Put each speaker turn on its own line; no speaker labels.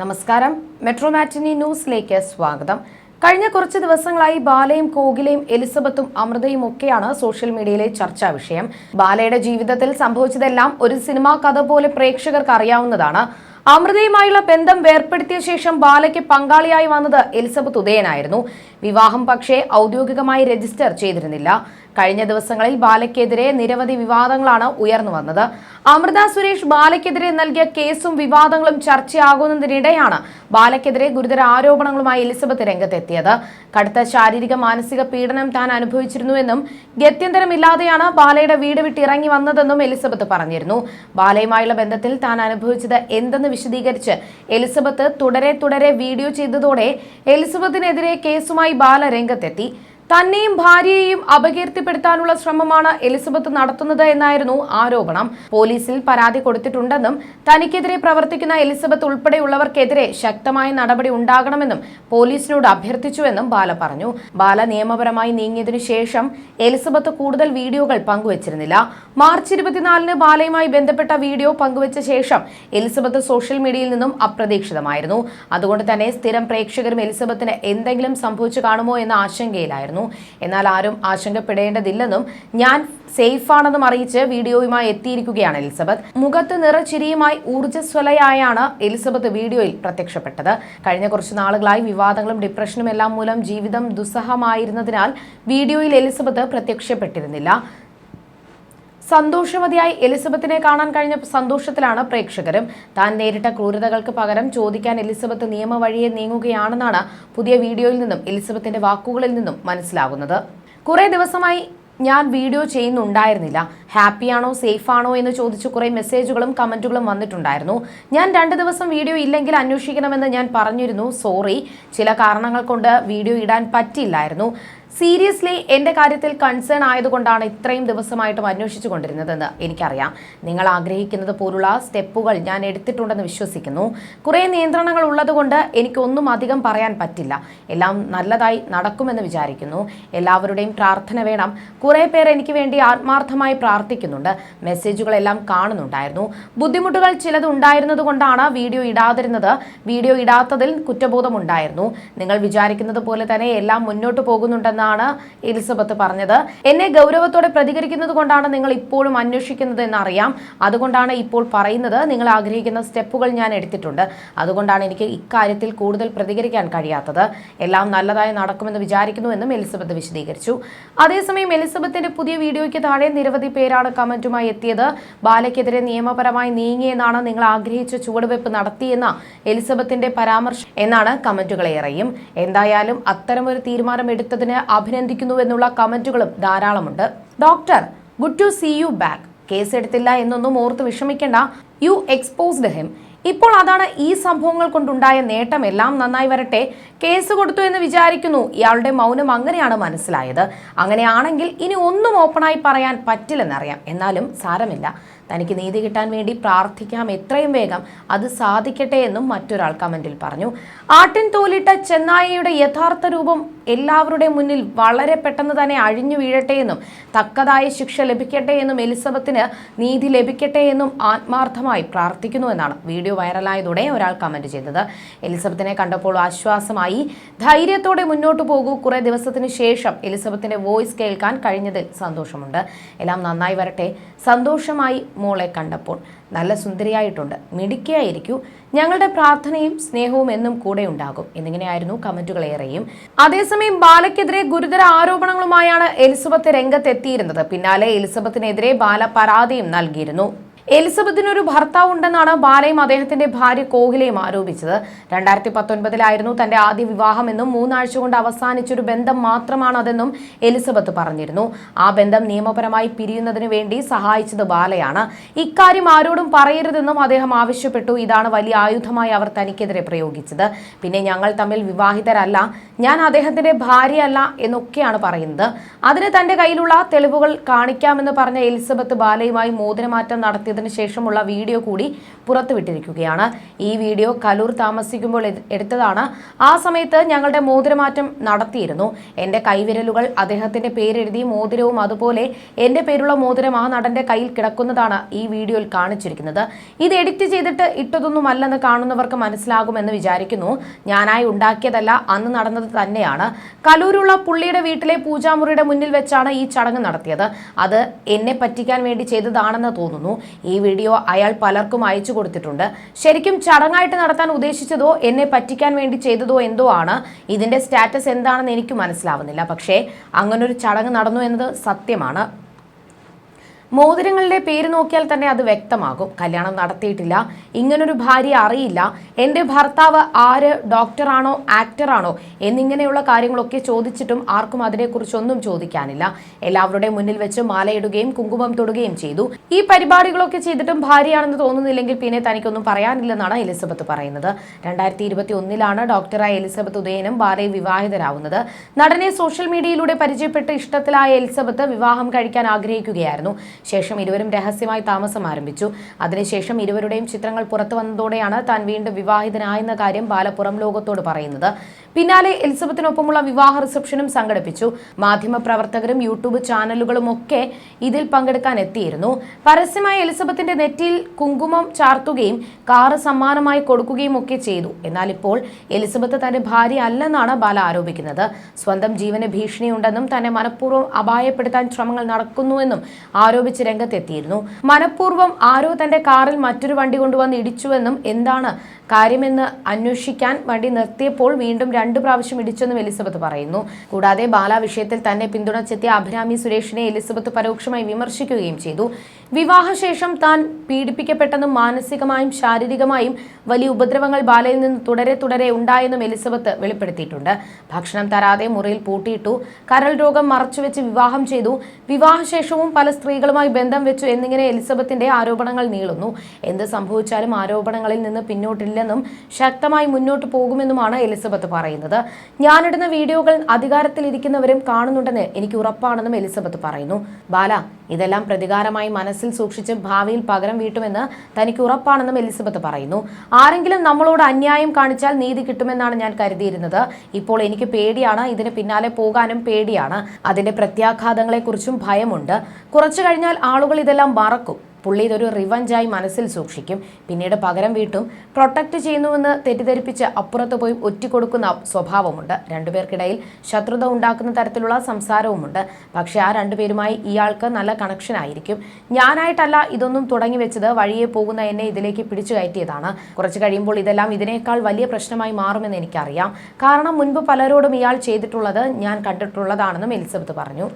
നമസ്കാരം. മെട്രോ മാറ്റിനി ന്യൂസിലേക്ക് സ്വാഗതം. കഴിഞ്ഞ കുറച്ച് ദിവസങ്ങളായി ബാലയും കോകിലയും എലിസബത്തും അമൃതയും ഒക്കെയാണ് സോഷ്യൽ മീഡിയയിലെ ചർച്ചാ വിഷയം. ബാലയുടെ ജീവിതത്തിൽ സംഭവിച്ചതെല്ലാം ഒരു സിനിമാ കഥ പോലെ പ്രേക്ഷകർക്ക് അറിയാവുന്നതാണ്. അമൃതയുമായുള്ള ബന്ധം വേർപ്പെടുത്തിയ ശേഷം ബാലയ്ക്ക് പങ്കാളിയായി വന്നത് എലിസബത്ത് ഉദയനായിരുന്നു. വിവാഹം പക്ഷേ ഔദ്യോഗികമായി രജിസ്റ്റർ ചെയ്തിരുന്നില്ല. കഴിഞ്ഞ ദിവസങ്ങളിൽ ബാലയ്ക്കെതിരെ നിരവധി വിവാദങ്ങളാണ് ഉയർന്നു വന്നത്. അമൃത സുരേഷ് ബാലയ്ക്കെതിരെ നൽകിയ കേസും വിവാദങ്ങളും ചർച്ചയാകുന്നതിനിടെയാണ് ബാലയ്ക്കെതിരെ ഗുരുതര ആരോപണങ്ങളുമായി എലിസബത്ത് രംഗത്തെത്തിയത്. കടുത്ത ശാരീരിക മാനസിക പീഡനം താൻ അനുഭവിച്ചിരുന്നുവെന്നും ഗത്യന്തരമില്ലാതെയാണ് ബാലയുടെ വീട് വിട്ട് ഇറങ്ങി വന്നതെന്നും എലിസബത്ത് പറഞ്ഞിരുന്നു. ബാലയുമായുള്ള ബന്ധത്തിൽ താൻ അനുഭവിച്ചത് എന്തെന്ന് വിശദീകരിച്ച് എലിസബത്ത് തുടരെ തുടരെ വീഡിയോ ചെയ്തതോടെ എലിസബത്തിനെതിരെ കേസുമായി ബാല രംഗത്തെത്തി. തന്നെയും ഭാര്യയെയും അപകീർത്തിപ്പെടുത്താനുള്ള ശ്രമമാണ് എലിസബത്ത് നടത്തുന്നത് എന്നായിരുന്നു ആരോപണം. പോലീസിൽ പരാതി കൊടുത്തിട്ടുണ്ടെന്നും തനിക്കെതിരെ പ്രവർത്തിക്കുന്ന എലിസബത്ത് ഉൾപ്പെടെയുള്ളവർക്കെതിരെ ശക്തമായ നടപടി ഉണ്ടാകണമെന്നും പോലീസിനോട് അഭ്യർത്ഥിച്ചുവെന്നും ബാല പറഞ്ഞു. ബാല നിയമപരമായി നീങ്ങിയതിനു ശേഷം എലിസബത്ത് കൂടുതൽ വീഡിയോകൾ പങ്കുവച്ചിരുന്നില്ല. മാർച്ച് ഇരുപത്തിനാലിന് ബാലയുമായി ബന്ധപ്പെട്ട വീഡിയോ പങ്കുവച്ച ശേഷം എലിസബത്ത് സോഷ്യൽ മീഡിയയിൽ നിന്നും അപ്രതീക്ഷിതമായിരുന്നു. അതുകൊണ്ട് തന്നെ സ്ഥിരം പ്രേക്ഷകരും എലിസബത്തിന് എന്തെങ്കിലും സംഭവിച്ചു കാണുമോ എന്ന ആശങ്കയിലായിരുന്നു. എന്നാൽ ആരും ആശങ്കപ്പെടേണ്ടതില്ലെന്നും ഞാൻ സേഫാണെന്നും അറിയിച്ച് വീഡിയോയുമായി എത്തിയിരിക്കുകയാണ് എലിസബത്ത്. മുഖത്ത് നിറച്ചിരിയുമായി ഊർജസ്വലയായാണ് എലിസബത്ത് വീഡിയോയിൽ പ്രത്യക്ഷപ്പെട്ടത്. കഴിഞ്ഞ കുറച്ച് നാളുകളായി വിവാദങ്ങളും ഡിപ്രഷനും എല്ലാം മൂലം ജീവിതം ദുസ്സഹമായിരുന്നതിനാൽ വീഡിയോയിൽ എലിസബത്ത് പ്രത്യക്ഷപ്പെട്ടിരുന്നില്ല. സന്തോഷവതിയായി എലിസബത്തിനെ കാണാൻ കഴിഞ്ഞ സന്തോഷത്തിലാണ് പ്രേക്ഷകരും. താൻ നേരിട്ട ക്രൂരതകൾക്ക് പകരം ചോദിക്കാൻ എലിസബത്ത് നിയമവഴിയെ നീങ്ങുകയാണെന്നാണ് പുതിയ വീഡിയോയിൽ നിന്നും എലിസബത്തിന്റെ വാക്കുകളിൽ നിന്നും മനസ്സിലാകുന്നത്. കുറെ ദിവസമായി ഞാൻ വീഡിയോ ചെയ്യുന്നുണ്ടായിരുന്നില്ല. ഹാപ്പിയാണോ സേഫ് ആണോ എന്ന് ചോദിച്ച് കുറെ മെസ്സേജുകളും കമന്റുകളും വന്നിട്ടുണ്ടായിരുന്നു. ഞാൻ രണ്ട് ദിവസം വീഡിയോ ഇല്ലെങ്കിൽ അന്വേഷിക്കണമെന്ന് ഞാൻ പറഞ്ഞിരുന്നു. സോറി. ചില കാരണങ്ങൾ കൊണ്ട് വീഡിയോ ഇടാൻ പറ്റില്ലായിരുന്നു സീരിയസ്ലി എന്റെ കാര്യത്തിൽ കൺസേൺ ആയതുകൊണ്ടാണ് ഇത്രയും ദിവസമായിട്ടും അന്വേഷിച്ചു കൊണ്ടിരുന്നതെന്ന് എനിക്കറിയാം. നിങ്ങൾ ആഗ്രഹിക്കുന്നത് പോലുള്ള സ്റ്റെപ്പുകൾ ഞാൻ എടുത്തിട്ടുണ്ടെന്ന് വിശ്വസിക്കുന്നു. കുറേ നിയന്ത്രണങ്ങൾ ഉള്ളതുകൊണ്ട് എനിക്കൊന്നും അധികം പറയാൻ പറ്റില്ല. എല്ലാം നല്ലതായി നടക്കുമെന്ന് വിചാരിക്കുന്നു. എല്ലാവരുടെയും പ്രാർത്ഥന വേണം. കുറേ പേർ എനിക്ക് വേണ്ടി ആത്മാർത്ഥമായി പ്രാർത്ഥിക്കുന്നുണ്ട്. മെസ്സേജുകളെല്ലാം കാണുന്നുണ്ടായിരുന്നു. ബുദ്ധിമുട്ടുകൾ ചിലത് ഉണ്ടായിരുന്നതുകൊണ്ടാണ് വീഡിയോ ഇടാതിരുന്നത്. വീഡിയോ ഇടാത്തതിൽ കുറ്റബോധമുണ്ടായിരുന്നു. നിങ്ങൾ വിചാരിക്കുന്നത് പോലെ തന്നെ എല്ലാം മുന്നോട്ട് പോകുന്നുണ്ടെന്നാണ് എലിസബത്ത് പറഞ്ഞത്. എന്നെ ഗൗരവത്തോടെ പ്രതികരിക്കുന്നത് കൊണ്ടാണ് നിങ്ങൾ ഇപ്പോഴും അന്വേഷിക്കുന്നത് എന്നറിയാം. അതുകൊണ്ടാണ് ഇപ്പോൾ പറയുന്നത്. നിങ്ങൾ ആഗ്രഹിക്കുന്ന സ്റ്റെപ്പുകൾ ഞാൻ എടുത്തിട്ടുണ്ട്. അതുകൊണ്ടാണ് എനിക്ക് ഇക്കാര്യത്തിൽ കൂടുതൽ പ്രതികരിക്കാൻ കഴിയാത്തത്. എല്ലാം നല്ലതായി നടക്കുമെന്ന് വിചാരിക്കുന്നുവെന്നും എലിസബത്ത് വിശദീകരിച്ചു. അതേസമയം എലിസബത്തിന്റെ പുതിയ വീഡിയോയ്ക്ക് താഴെ നിരവധി പേരാണ് കമന്റുമായി എത്തിയത്. ബാലയ്ക്കെതിരെ നിയമപരമായി നീങ്ങിയെന്നാണ് നിങ്ങൾ ആഗ്രഹിച്ച ചുവടുവെപ്പ് നടത്തിയെന്ന എലിസബത്തിന്റെ പരാമർശം എന്നാണ് കമന്റുകളേറെയും. എന്തായാലും അത്തരമൊരു തീരുമാനം എടുത്തതിന് അഭിനന്ദിക്കുന്നുവെന്നുള്ള കമന്റുകളും ധാരാളമുണ്ട്. Doctor good to see you back കേസെടുത്തില്ല എന്നൊന്നും ഓർത്ത് വിഷമിക്കേണ്ട. യു എക്സ്പോസ്ഡ് ഹിം ഇപ്പോൾ അതാണ് ഈ സംഭവങ്ങൾ കൊണ്ടുണ്ടായ നേട്ടം. എല്ലാം നന്നായി വരട്ടെ. കേസ് കൊടുത്തു എന്ന് വിചാരിക്കുന്നു. ഇയാളുടെ മൗനം അങ്ങനെയാണ് മനസ്സിലായത്. അങ്ങനെയാണെങ്കിൽ ഇനി ഒന്നും ഓപ്പണായി പറയാൻ പറ്റില്ലെന്നറിയാം. എന്നാലും സാരമില്ല. തനിക്ക് നീതി കിട്ടാൻ വേണ്ടി പ്രാർത്ഥിക്കാം. എത്രയും വേഗം അത് സാധിക്കട്ടെ എന്നും മറ്റൊരാൾ കമന്റിൽ പറഞ്ഞു. ആട്ടിൻ തോലിട്ട ചെന്നായയുടെ യഥാർത്ഥ രൂപം എല്ലാവരുടെ മുന്നിൽ വളരെ പെട്ടെന്ന് തന്നെ അഴിഞ്ഞു വീഴട്ടെ എന്നും തക്കതായ ശിക്ഷ ലഭിക്കട്ടെ എന്നും എലിസബത്തിന് നീതി ലഭിക്കട്ടെ എന്നും ആത്മാർത്ഥമായി പ്രാർത്ഥിക്കുന്നു എന്നാണ് വീഡിയോ വൈറലായതോടെ ഒരാൾ കമന്റ് ചെയ്തത്. എലിസബത്തിനെ കണ്ടപ്പോൾ ആശ്വാസമായി ധൈര്യത്തോടെ മുന്നോട്ട് പോകൂ. കുറെ ദിവസത്തിന് ശേഷം എലിസബത്തിന്റെ വോയിസ് കേൾക്കാൻ കഴിഞ്ഞതിൽ സന്തോഷമുണ്ട്. എല്ലാം നന്നായി വരട്ടെ. സന്തോഷമായി മോളെ കണ്ടപ്പോൾ നല്ല സുന്ദരിയായിട്ടുണ്ട്. മിടുക്കിയായിരിക്കൂ. ഞങ്ങളുടെ പ്രാർത്ഥനയും സ്നേഹവും എന്നും കൂടെ ഉണ്ടാകും. എന്നിങ്ങനെയായിരുന്നു കമന്റുകൾ ഏറെയും. അതേസമയം ബാലയ്ക്കെതിരെ ഗുരുതര ആരോപണങ്ങളുമായാണ് എലിസബത്ത് രംഗത്തെത്തിയിരുന്നത്. പിന്നാലെ എലിസബത്തിനെതിരെ ബാല പരാതിയും നൽകിയിരുന്നു. എലിസബത്തിനൊരു ഭർത്താവ് ഉണ്ടെന്നാണ് ബാലയും അദ്ദേഹത്തിന്റെ ഭാര്യ കോഹിലയും ആരോപിച്ചത്. രണ്ടായിരത്തി പത്തൊൻപതിലായിരുന്നു തന്റെ ആദ്യ വിവാഹമെന്നും മൂന്നാഴ്ച കൊണ്ട് അവസാനിച്ചൊരു ബന്ധം മാത്രമാണ് അതെന്നും എലിസബത്ത് പറഞ്ഞിരുന്നു. ആ ബന്ധം നിയമപരമായി പിരിയുന്നതിനു വേണ്ടി സഹായിച്ചത് ബാലയാണ്. ഇക്കാര്യം ആരോടും പറയരുതെന്നും അദ്ദേഹം ആവശ്യപ്പെട്ടു. ഇതാണ് വലിയ ആയുധമായി അവർ തനിക്കെതിരെ പ്രയോഗിച്ചത്. പിന്നെ ഞങ്ങൾ തമ്മിൽ വിവാഹിതരല്ല ഞാൻ അദ്ദേഹത്തിന്റെ ഭാര്യയല്ല എന്നൊക്കെയാണ് പറയുന്നത്. അതിന് തന്റെ കയ്യിലുള്ള തെളിവുകൾ കാണിക്കാമെന്ന് പറഞ്ഞ എലിസബത്ത് ബാലയുമായി മോതിരമാറ്റം നടത്തി നടത്തിയതിനു ശേഷമുള്ള വീഡിയോ കൂടി പുറത്തുവിട്ടിരിക്കുകയാണ്. ഈ വീഡിയോ കലൂർ താമസിക്കുമ്പോൾ എടുത്തതാണ്. ആ സമയത്ത് ഞങ്ങളുടെ മോതിരമാറ്റം നടത്തിയിരുന്നു. എന്റെ കൈവിരലുകൾ അദ്ദേഹത്തിന്റെ പേരെഴുതി മോതിരവും അതുപോലെ എന്റെ പേരുള്ള മോതിരം ആ നടന്റെ കയ്യിൽ കിടക്കുന്നതാണ് ഈ വീഡിയോയിൽ കാണിച്ചിരിക്കുന്നത്. ഇത് എഡിറ്റ് ചെയ്തിട്ട് ഇട്ടതൊന്നുമല്ലെന്ന് കാണുന്നവർക്ക് മനസ്സിലാകുമെന്ന് വിചാരിക്കുന്നു. ഞാനായി ഉണ്ടാക്കിയതല്ല അന്ന് നടന്നത് തന്നെയാണ്. കലൂരുള്ള പുള്ളിയുടെ വീട്ടിലെ പൂജാമുറിയുടെ മുന്നിൽ വെച്ചാണ് ഈ ചടങ്ങ് നടത്തിയത്. അത് എന്നെ പറ്റിക്കാൻ വേണ്ടി ചെയ്തതാണെന്ന് തോന്നുന്നു. ഈ വീഡിയോ അയാൾ പലർക്കും അയച്ചു കൊടുത്തിട്ടുണ്ട്. ശരിക്കും ചടങ്ങായിട്ട് നടത്താൻ ഉദ്ദേശിച്ചതോ എന്നെ പറ്റിക്കാൻ വേണ്ടി ചെയ്തതോ എന്തോ ആണ്. ഇതിന്റെ സ്റ്റാറ്റസ് എന്താണെന്ന് എനിക്ക് മനസ്സിലാവുന്നില്ല. പക്ഷേ അങ്ങനൊരു ചടങ്ങ് നടന്നു എന്നത് സത്യമാണ്. മോതിരങ്ങളുടെ പേര് നോക്കിയാൽ തന്നെ അത് വ്യക്തമാകും. കല്യാണം നടത്തിയിട്ടില്ല. ഇങ്ങനൊരു ഭാര്യ അറിയില്ല. എന്റെ ഭർത്താവ് ആര് ഡോക്ടറാണോ ആക്ടറാണോ എന്നിങ്ങനെയുള്ള കാര്യങ്ങളൊക്കെ ചോദിച്ചിട്ടും ആർക്കും അതിനെക്കുറിച്ചൊന്നും ചോദിക്കാനില്ല. എല്ലാവരുടെ മുന്നിൽ വെച്ച് മാലയിടുകയും കുങ്കുമം തൊടുകയും ചെയ്തു. ഈ പരിപാടികളൊക്കെ ചെയ്തിട്ടും ഭാര്യയാണെന്ന് തോന്നുന്നില്ലെങ്കിൽ പിന്നെ തനിക്കൊന്നും പറയാനില്ലെന്നാണ് എലിസബത്ത് പറയുന്നത്. രണ്ടായിരത്തി ഇരുപത്തി ഒന്നിലാണ് ഡോക്ടറായ എലിസബത്ത് ഉദയനും ബാലയെ വിവാഹിതരാവുന്നത്. നടനെ സോഷ്യൽ മീഡിയയിലൂടെ പരിചയപ്പെട്ട് ഇഷ്ടത്തിലായ എലിസബത്ത് വിവാഹം കഴിക്കാൻ ആഗ്രഹിക്കുകയായിരുന്നു. ശേഷം ഇരുവരും രഹസ്യമായി താമസം ആരംഭിച്ചു. അതിനുശേഷം ഇരുവരുടെയും ചിത്രങ്ങൾ പുറത്തു വന്നതോടെയാണ് താൻ വീണ്ടും വിവാഹിതനായെന്ന കാര്യം ബാലപ്പുറം ലോകത്തോട് പറയുന്നത്. പിന്നാലെ എലിസബത്തിനൊപ്പമുള്ള വിവാഹ റിസപ്ഷനും സംഘടിപ്പിച്ചു. മാധ്യമപ്രവർത്തകരും യൂട്യൂബ് ചാനലുകളും ഒക്കെ ഇതിൽ പങ്കെടുക്കാൻ എത്തിയിരുന്നു. പരസ്യമായി എലിസബത്തിന്റെ നെറ്റിയിൽ കുങ്കുമം ചാർത്തുകയും കാറ് സമ്മാനമായി കൊടുക്കുകയും ഒക്കെ ചെയ്തു. എന്നാൽ ഇപ്പോൾ എലിസബത്ത് തന്റെ ഭാര്യ അല്ലെന്നാണ് ബാല ആരോപിക്കുന്നത്. സ്വന്തം ജീവന് ഭീഷണിയുണ്ടെന്നും തന്നെ മനഃപൂർവം അപായപ്പെടുത്താൻ ശ്രമങ്ങൾ നടക്കുന്നുവെന്നും ആരോപിച്ച് രംഗത്തെത്തിയിരുന്നു. മനഃപൂർവം ആരോ തന്റെ കാറിൽ മറ്റൊരു വണ്ടി കൊണ്ടുവന്ന് ഇടിച്ചുവെന്നും എന്താണ് കാര്യമെന്ന് അന്വേഷിക്കാൻ വണ്ടി നിർത്തിയപ്പോൾ വീണ്ടും രണ്ടു പ്രാവശ്യം ഇടിച്ചെന്നും എലിസബത്ത് പറയുന്നു. കൂടാതെ ബാലാ വിഷയത്തിൽ തന്നെ പിന്തുണച്ചെത്തിയ അഭിരാമി സുരേഷിനെ എലിസബത്ത് പരോക്ഷമായി വിമർശിക്കുകയും ചെയ്തു. വിവാഹശേഷം താൻ പീഡിപ്പിക്കപ്പെട്ടെന്നും മാനസികമായും ശാരീരികമായും വലിയ ഉപദ്രവങ്ങൾ ബാലയിൽ നിന്ന് തുടരെ തുടരെ ഉണ്ടായെന്നും എലിസബത്ത് വെളിപ്പെടുത്തിയിട്ടുണ്ട്. ഭക്ഷണം തരാതെ മുറിയിൽ പൂട്ടിയിട്ടു കരൾ രോഗം മറച്ചുവെച്ച് വിവാഹം ചെയ്തു വിവാഹശേഷവും പല സ്ത്രീകളുമായി ബന്ധം വെച്ചു എന്നിങ്ങനെ എലിസബത്തിന്റെ ആരോപണങ്ങൾ നീളുന്നു. എന്ത് സംഭവിച്ചാലും ആരോപണങ്ങളിൽ നിന്ന് പിന്നോട്ടില്ലെന്നും ശക്തമായി മുന്നോട്ട് പോകുമെന്നുമാണ് എലിസബത്ത് പറയുന്നത്. ഞാനിടുന്ന വീഡിയോകൾ അധികാരത്തിലിരിക്കുന്നവരും കാണുന്നുണ്ടെന്ന് എനിക്ക് ഉറപ്പാണെന്നും എലിസബത്ത് പറയുന്നു. ബാല ഇതെല്ലാം പ്രതികാരമായി മനസ്സിൽ സൂക്ഷിച്ച് ഭാവിയിൽ പകരം വീട്ടുമെന്ന് തനിക്ക് ഉറപ്പാണെന്നും എലിസബത്ത് പറയുന്നു. ആരെങ്കിലും നമ്മളോട് അന്യായം കാണിച്ചാൽ നീതി കിട്ടുമെന്നാണ് ഞാൻ കരുതിയിരുന്നത്. ഇപ്പോൾ എനിക്ക് പേടിയാണ്. ഇതിന് പിന്നാലെ പോകാനും പേടിയാണ്. അതിന്റെ പ്രത്യാഘാതങ്ങളെക്കുറിച്ചും ഭയമുണ്ട്. കുറച്ചു കഴിഞ്ഞാൽ ആളുകൾ ഇതെല്ലാം മറക്കും. പുള്ളി ഇതൊരു റിവഞ്ചായി മനസ്സിൽ സൂക്ഷിക്കും. പിന്നീട് പകരം വീട്ടും പ്രൊട്ടക്ട് ചെയ്യുന്നുവെന്ന് തെറ്റിദ്ധരിപ്പിച്ച് അപ്പുറത്ത് പോയി ഒറ്റിക്കൊടുക്കുന്ന സ്വഭാവമുണ്ട്. രണ്ടുപേർക്കിടയിൽ ശത്രുത ഉണ്ടാക്കുന്ന തരത്തിലുള്ള സംസാരവുമുണ്ട്. പക്ഷേ ആ രണ്ടുപേരുമായി ഇയാൾക്ക് നല്ല കണക്ഷൻ ആയിരിക്കും. ഞാനായിട്ടല്ല ഇതൊന്നും തുടങ്ങി വെച്ചത് വഴിയെ പോകുന്ന എന്നെ ഇതിലേക്ക് പിടിച്ചു കയറ്റിയതാണ്. കുറച്ച് കഴിയുമ്പോൾ ഇതെല്ലാം ഇതിനേക്കാൾ വലിയ പ്രശ്നമായി മാറുമെന്ന് എനിക്കറിയാം. കാരണം മുൻപ് പലരോടും ഇയാൾ ചെയ്തിട്ടുള്ളത് ഞാൻ കണ്ടിട്ടുള്ളതാണെന്നും എലിസബത്ത് പറഞ്ഞു.